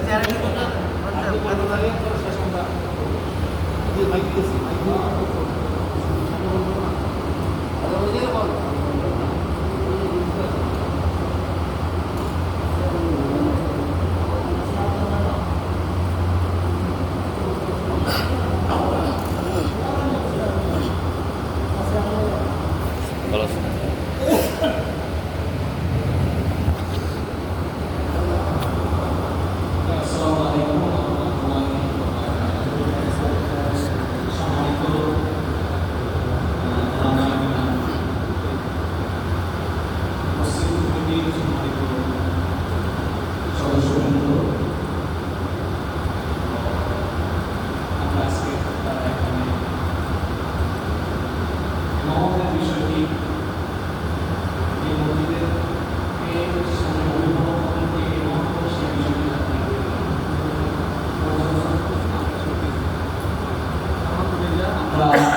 ভালো 와.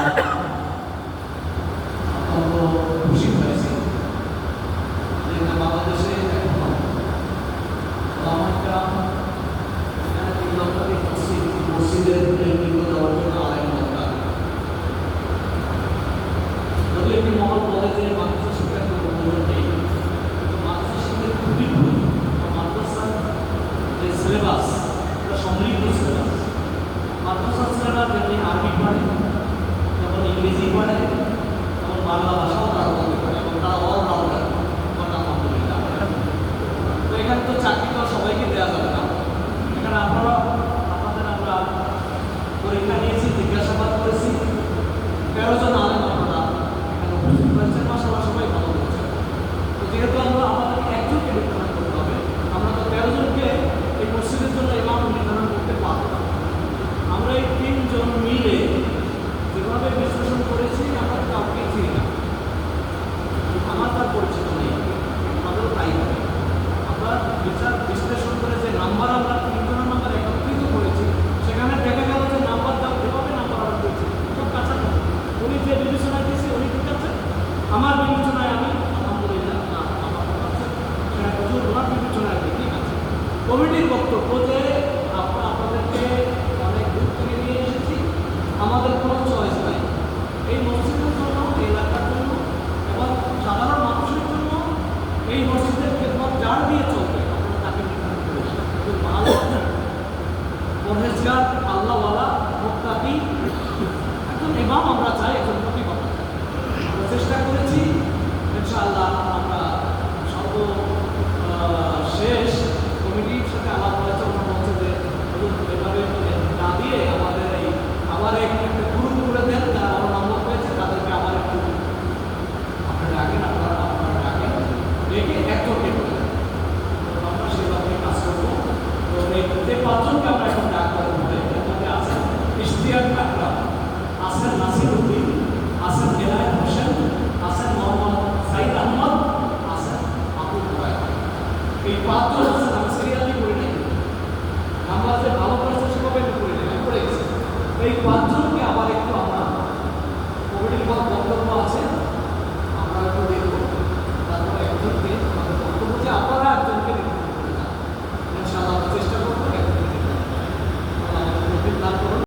বক্তব্য যে এই পাত্র সিরিয়ালি করে নেই আমরা যে ভালো করেছি সেভাবে করে নেই আমি করে গেছি এই পাত্র